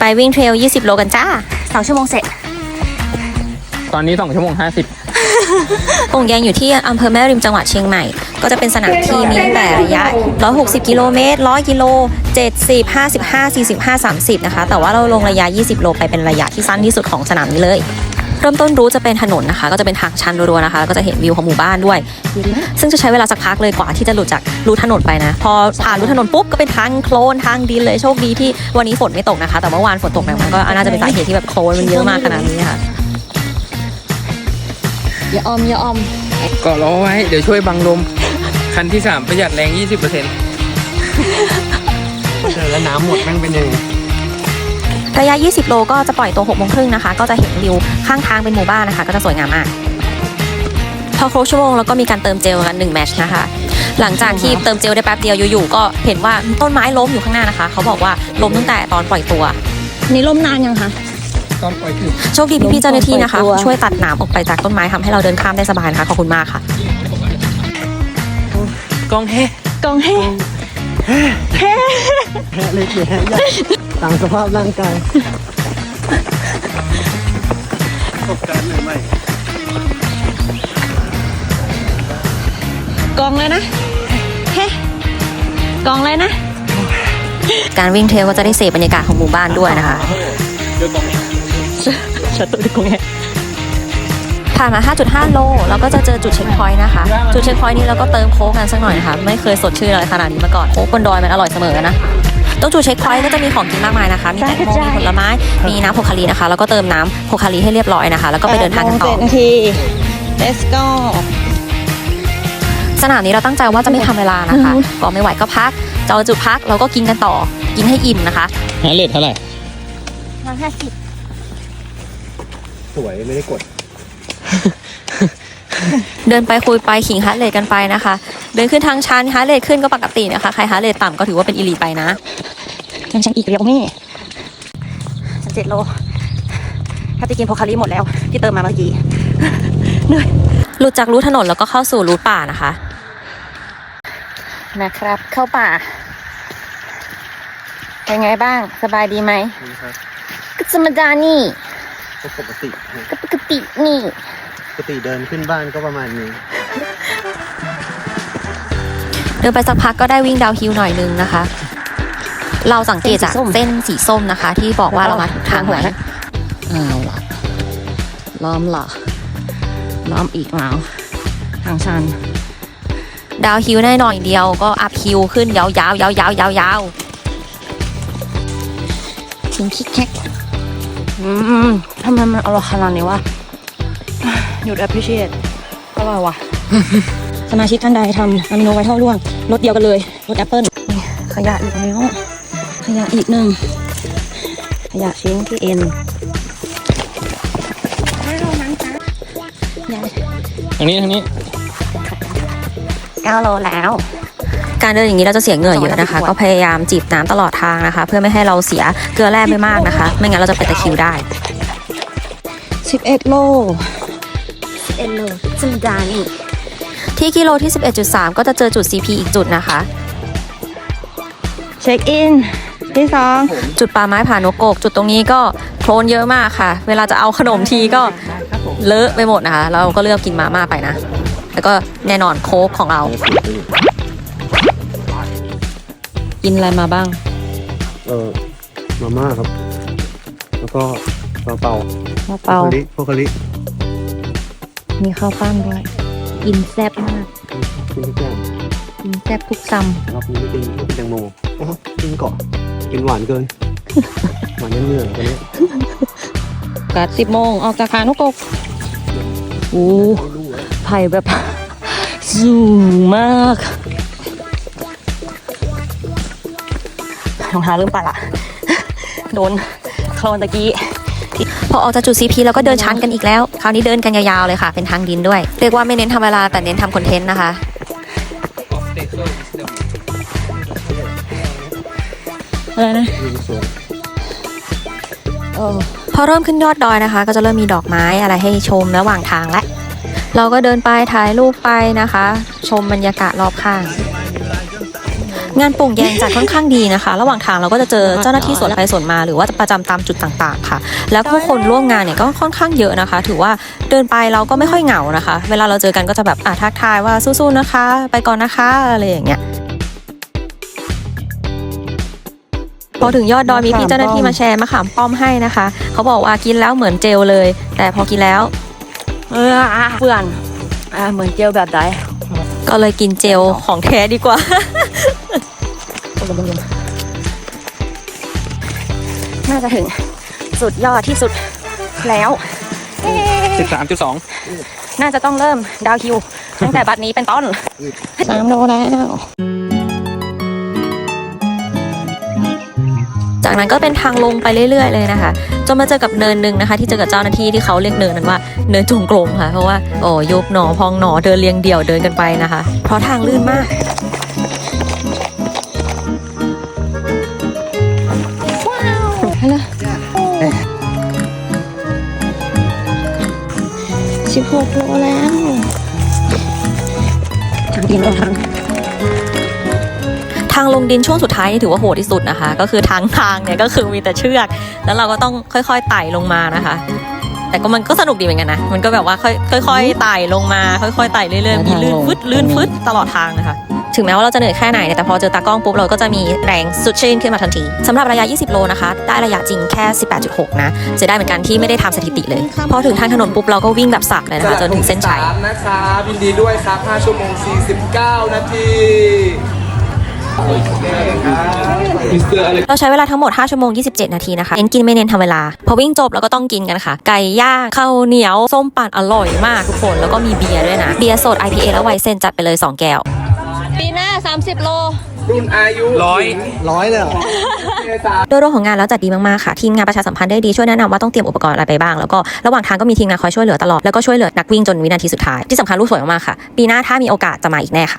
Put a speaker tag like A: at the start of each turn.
A: ไปวิ่งเทรล 20 โลกันจ้า
B: สองชั่วโมงเสร็จ
C: ตอนนี้2ชั่วโมง50
A: โป่งแยงอยู่ที่อำเภอแม่ริมจังหวัดเชียงใหม่ ก็จะเป็นสนามที่มีตั้งแต่ระยะ 160 กิโลเมตร 100 กิโล 70 55 45 30 นะคะ แต่ว่าเราลงระยะ 20 โลไปเป็นระยะที่สั้นที่สุดของสนามนี้เลย เริ่มต้นรู้จะเป็นถนนนะคะ ก็จะเป็นทางชันรัวๆนะคะก็จะเห็นวิวของหมู่บ้านด้วย ซึ่งจะใช้เวลาสักพักเลยกว่าที่จะหลุดจากรูถนนไปนะ พอผ่านรูถนนปุ๊บก็เป็นทางโคลนทางดินเลยโชคดีที่วันนี้ฝนไม่ตกนะคะ แต่เมื่อวานฝนตกแบบมันก็น่าจะเป็นสาเหตุที่แบบโคลนมันเยอะมากขนาดนี้ค่ะ
B: อย่าออมอย่าออม
C: เก็ล้อไว้ เดี๋ยวช่วยบังลม คันที่ 3 ประหยัดแรง 20%
D: เจอแล้วน้ำหมดแม่งเป็นยังไง
A: ระยะ 20 โลก็จะปล่อยตัว6โมงครึ่งนะคะ ก็จะเห็นวิวข้างทางเป็นหมู่บ้านนะคะ ก็จะสวยงามมาก พอครบชั่วโมงแล้วก็มีการเติมเจลกัน1แมชนะคะ หลังจากที่เติมเจลได้แป๊บเดียวอยู่ๆก็เห็นว่าต้นไม้ล้มอยู่ข้างหน้านะคะ เขาบอกว่าล้มตั้งแต่ตอนปล่อยตัว
B: นี่ล่มนานยังคะ
C: ตอนปล่อยถึง
A: โชคดีพี่ๆเจ้าหน้าที่นะคะ
B: ปล่อยตัว
A: ช่วยตัดหนามออกไปจากต้นไม้ทำให้เราเดินข้ามได้สบายนะคะขอบคุณมากค่ะ
C: กองเฮ้
B: กองแห้
D: แพ้เล็กหรือแพ้ใหญ่ ตามสภาพร่างกายประสบการณ์ใหม่
B: กองเลยนะ เฮ้กองเลยนะ
A: การวิ่งเทรลก็จะได้เสพบรรยากาศของหมู่บ้านด้วยนะคะ
B: ชัดตัวกองแห้
A: ผ่านมา 5.5 โล แล้วก็จะเจอจุดเช็คพอยต์นะคะ จุดเช็คพอยต์นี้เราก็เติมโค้กกันสักหน่อยนะคะ ไม่เคยสดชื่นอะไรขนาดนี้มาก่อน โค้กบนดอยมันอร่อยเสมอนะ ตรงจุดเช็คพอยต์ก็จะมีของกินมากมายนะคะ มีแตงโมมีผลไม้ มีน้ำโพคารีนะคะ แล้วก็เติมน้ำโพคารีให้เรียบร้อยนะคะ แล้วก็ไปเดินทางกันต่อ
B: เจ็ดนาที let's go
A: สนามนี้เราตั้งใจว่าจะไม่ทำเวลานะคะ
B: อือฮึ
A: ก็ไม่ไหวก็พักเจอจุดพักเราก็กินกันต่อ กินให้อิ่มนะคะ
C: หาเลทเท่าไหร่
B: ร้อยห้าสิบ
D: สวยไม่ได้กด
A: เดินไปคุยไปขิงฮาร์ดเรทกันไปนะคะ เดินขึ้นทางชันฮาร์ดเรทขึ้นก็ปกตินะคะ ใครฮาร์ดเรทต่ำก็ถือว่าเป็นอีลีทไปนะ
B: ยังชังอีกเดียวนี่เจ็ดโลถ้าจะกินโพคาริหมดแล้ว ที่เติมมาเมื่อกี้
A: หลุดจากรูถนนแล้วก็เข้าสู่รูป่านะคะ
B: นะครับ เข้าป่าเป็นไงบ้าง สบายดีไหม
D: นี่ครับ
B: ก็ธรรมดานี่
D: ก็ปกตินะ
B: ก็ปกตินี่
D: ปกติเดินขึ้นบ้านก็ประมาณนี้
A: เดินไปสักพักก็ได้วิ่งดาวน์ฮิลหน่อยนึงนะคะ เราสังเกตจากเส้นสีส้มนะคะ ที่บอกว่าเรามาถูกทางไหน
B: เอาล่ะล้อมล่ะล้อมอีกแล้วทางชัน
A: ดาวน์ฮิลแน่นอนอย่างเดียวก็อัพฮิลขึ้นยาวๆยาวๆยาวๆยาว
B: ทิ้งคิกแคกอืมทำไมมันอร่อยขนาดนี้วะหยุด appreciate อร่อยว่ะ สมาชิกท่านใดทำอะมิโนไวท์ท่อร่วงรสเดียวกันเลยรสแอปเปิ้ลขยะอีกแล้วข ยะอีกหนึ่งขยะชิ้นที่เอ็นให้เรานั้นจ้ะ
C: ทางนี้ทางนี้
B: เก้าโลแล้ว
A: ๆการเดินอย่างนี้เราจะเสียเหงื่อเยอะนะคะ ก็พยายามจีบน้ำตลอดทางนะคะ เพื่อไม่ให้เราเสียเกลือแร่ไม่มากนะคะ ไม่งั้นเราจะเป็นตะคริวได้
B: 11 โล 11 โลธรรมดานี่
A: ที่กิโลที่ 11.3 ก็จะเจอจุด CP อีกจุดนะคะ
B: เช็คอิน ที่สอง
A: จุดป่าไม้ผานกกก จุดตรงนี้ก็โคลนเยอะมากค่ะ เวลาจะเอาขนมทีก็เลอะไปหมดนะคะ เราก็เลือกกินมาม่าไปนะ แล้วก็แน่นอนโค้กของเรา กินอะไรมาบ้าง
D: เออมาม่าครับ แล้วก็เปาเปา
A: ข้าวเปล่า
D: โพคาริโพคาริ
A: มีข้าวปั้นด้วยกินแซ่บมาก
D: กินทุกอย่าง
A: กินแซ่บทุกซ้
D: รอบนี้ไม่กินไม่กินแตงโมโอ้โหกินเกาะ กินหวานเกิน หวานเหนื่อยๆตอนนี้
B: กัดสิบโมงออกจากคานกกกโอ้ไผ่แบบ สูงมากรองเท้าเริ่มปัดละ โดนโคลนตะกี้
A: พอออกจากจุด CP เราก็เดินชันกันอีกแล้ว คราวนี้เดินกันยาวๆเลยค่ะ เป็นทางดินด้วย เรียกว่าไม่เน้นทำเวลาแต่เน้นทำคอนเทนต์นะคะ
B: อะไรนะ
D: วิวสวย
A: พอเริ่มขึ้นยอดดอยนะคะ ก็จะเริ่มมีดอกไม้อะไรให้ชมระหว่างทางและเราก็เดินไปถ่ายรูปไปนะคะ ชมบรรยากาศรอบข้าง งานโป่งแยงจัดค่อนข้างดีนะคะ ระหว่างทางเราก็จะเจอเจ้าหน้าที่สวนไปสวนมาหรือว่าประจำตามจุดต่างๆ ค่ะ แล้วผู้คนร่วมงานเนี่ยก็ค่อนข้างเยอะนะคะ ถือว่าเดินไปเราก็ไม่ค่อยเหงานะคะ เวลาเราเจอกันก็จะแบบอะทักทายว่าสู้ๆนะคะ ไปก่อนนะคะอะไรอย่างเงี้ย พอถึงยอดดอยมีพี่เจ้าหน้าที่มาแชร์มะขามป้อมให้นะคะ เขาบอกว่ากินแล้วเหมือนเจลเลย แต่พอกินแล้ว
B: เอออะเพื่อนอะเหมือนเจลแบบไหน
A: ก็เลยกินเจลของแท้ดีกว่า
B: น่าจะถึงสุดยอดที่สุดแล้ว
C: สิบสามจุดสอง
B: น่าจะต้องเริ่มดาวคิวตั้งแต่บัดนี้เป็นต้นสามโลแล้ว
A: จากนั้นก็เป็นทางลงไปเรื่อย ๆ เลยนะคะ จนมาเจอกับเนินหนึ่งนะคะ ที่เจอกับเจ้าหน้าที่ที่เขาเรียกเนินนั้นว่าเนินจงกรมค่ะ เพราะว่าโอ้ยุบหนอพองหนอเดินเรียงเดี่ยวเดินกันไปนะคะ เพราะทางลื่นมาก
B: สิบหกโลแล้วทางเดียว ทาง
A: ทางลงดินช่วงสุดท้ายนี่ถือว่าโหดที่สุดนะคะ ก็คือทางทางเนี่ยก็คือมีแต่เชือก แล้วเราก็ต้องค่อยๆไต่ลงมานะคะ แต่ก็มันก็สนุกดีเหมือนกันนะ มันก็แบบว่าค่อยค่อยๆไต่ลงมา ค่อยๆไต่เรื่อยๆมีลื่นฟึดลื่นฟึดตลอดทางนะคะถึงแม้ว่าเราจะเหนื่อยแค่ไหนเนี่ยแต่พอเจอตากล้องปุ๊บเราก็จะมีแรงสุดชื่นขึ้นมาทันทีสำหรับระยะ 20 โลนะคะ ได้ระยะจริงแค่ 18.6 นะจะได้เหมือนกันที่ไม่ได้ทำสถิติเลย พอถึงทางถนนปุ๊บเราก็วิ่งแบบสักเลยนะคะจนถึงเส้นชัย
E: นะครับยินดีด้วยครับ 5 ชั่วโมง 49 นาทีมิส เตอร์อะไร
A: เราใช้เวลาทั้งหมด 5 ชั่วโมง 27 นาทีนะคะ เน้นกินไม่เน้นทำเวลา พอวิ่งจบเราก็ต้องกินกันค่ะ ไก่ย่างข้าวเหนียว ส้มปั่นอร่อยมากทุกคน แล้วก็มีเบียร์ด้วยนะ เบียร์สด IPA และไวน์เซนจัดไปเลย 2 แก้ว
B: ปีหน้า 30 โล
E: รุ่นอายุ
C: ร้อย
D: ร้อยเลยเหรอ
A: โดยรวมของงานแล้วจัดดีมากๆค่ะ ทีมงานประชาสัมพันธ์ได้ดีช่วยแนะนำว่าต้องเตรียมอุปกรณ์อะไรไปบ้าง แล้วก็ระหว่างทางก็มีทีมงานคอยช่วยเหลือตลอด แล้วก็ช่วยเหลือนักวิ่งจนวินาทีสุดท้าย ที่สำคัญรูปสวยมากๆค่ะ ปีหน้าถ้ามีโอกาสจะมาอีกแน่ค่ะ